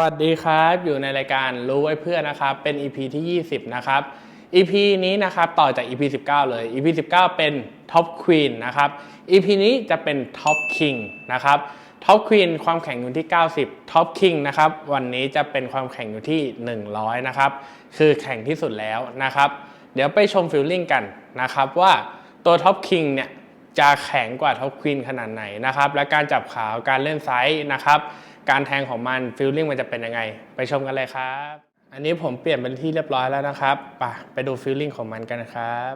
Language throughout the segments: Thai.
วัสดีครับ อยู่ในรายการรู้ไว้เพื่อนนะครับ เป็น EP ที่ 20 นะครับ EP นี้นะครับต่อจาก EP 19 เลย EP 19 เป็น Top Queen นะครับ EP นี้จะเป็น Top King นะครับ Top Queen ความแข็งอยู่ที่ 90 Top King นะครับ วันนี้จะเป็นความแข็งอยู่ที่ 100 นะครับ คือแข็งที่สุดแล้วนะครับ เดี๋ยวไปชมฟิลลิ่งกันนะครับว่าตัว Top King เนี่ยจะแข็งกว่าท็อปควีนขนาดไหนนะครับ และการจับขาวการเล่นไซส์นะครับ การแทงของมันฟิลลิ่งมันจะเป็นยังไง ไปชมกันเลยครับ อันนี้ผมเปลี่ยนเป็นที่เรียบร้อยแล้วนะครับไปไปดูฟิลลิ่งของมันกันนะครับ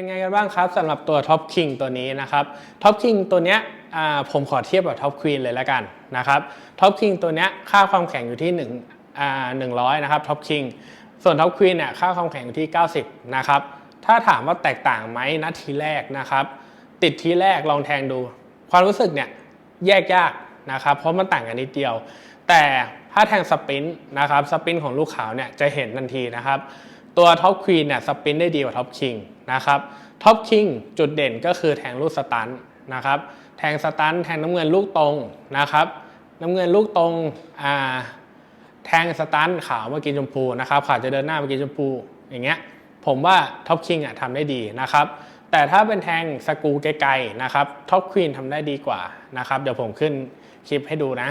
เป็นไงกันบ้างครับสำหรับตัว Top King ตัวนี้นะครับ Top King ตัวเนี้ยผมขอเทียบกับ Top Queen เลยล้วกันนะครับ Top King ตัวเนี้ยค่าความแข็งอยู่ที่1อ่า100 นะครับ Top King ส่วน Top Queen เนี่ยค่าความแข็งอยู่ที่ 90 นะครับ ถ้าถามว่าแตกต่างไหมนัดทีแรกนะครับ ติดทีแรกลองแทงดู ความรู้สึกเนี่ยแยกยากนะครับ เพราะมันต่างกันนิดเดียว แต่ถ้าแทงสปินนะครับสปินของลูกขาวเนี่ยจะเห็นทันทีนะครับ ตัวท็อปควีนเนี่ยสปินได้ดีกว่าท็อปคิงนะครับท็อปคิงจุดเด่นก็คือแทงลูกสตันนะครับแทงสตันแทงน้ำเงินลูกตรงนะครับน้ำเงินลูกตรงอ่าแทงสตันขาวเมื่อกี้ชมพูนะครับขาวจะเดินหน้าเมื่อกี้ชมพูอย่างเงี้ยผมว่าท็อปคิงอะทำได้ดีนะครับแต่ถ้าเป็นแทงสกูไกลๆนะครับท็อปควีนทำได้ดีกว่านะครับเดี๋ยวผมขึ้นคลิปให้ดูนะ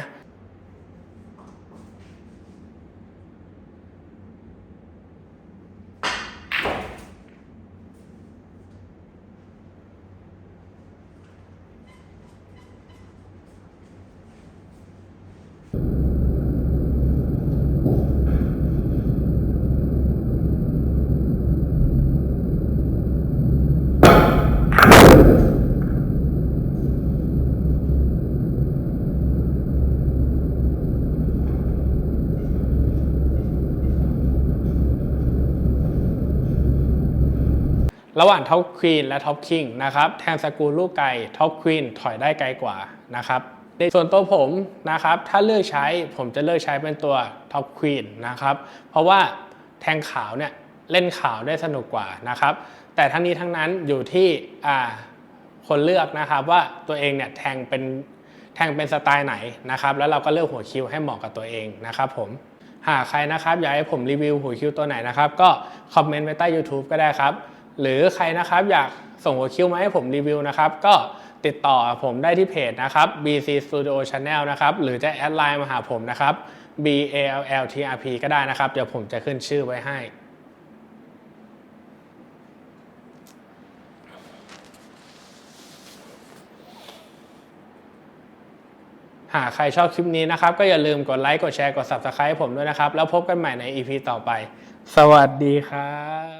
ระหว่างท็อปควีนและท็อปคิงนะครับแทงสกรูลูกไก่ท็อปควีนถอยได้ไกลกว่านะครับในส่วนตัวผมนะครับถ้าเลือกใช้ผมจะเลือกใช้เป็นตัวท็อปควีนนะครับเพราะว่าแทงขาวเนี่ยเล่นขาวได้สนุกกว่านะครับแต่ทั้งนี้ทั้งนั้นอยู่ที่อ่าคนเลือกนะครับว่าตัวเองเนี่ยแทงเป็นแทงเป็นสไตล์ไหนนะครับแล้วเราก็เลือกหัวคิวให้เหมาะกับตัวเองนะครับผมหากใครนะครับอยากให้ผมรีวิวหัวคิวตัวไหนนะครับก็คอมเมนต์ไว้ใต้ YouTube ก็ได้ครับ หรือใครนะครับอยากส่งหัวคิวมาให้ผมรีวิวนะครับ ก็ติดต่อผมได้ที่เพจนะครับ BC Studio Channel นะครับ หรือจะแอดไลน์มาหาผมนะครับ B A L L T R P ก็ได้นะครับ เดี๋ยวผมจะขึ้นชื่อไว้ให้ หากใครชอบคลิปนี้นะครับ ก็อย่าลืมกดไลค์ กดแชร์ กด Subscribe ให้ผมด้วยนะครับ แล้วพบกันใหม่ใน EP ต่อไป สวัสดีครับ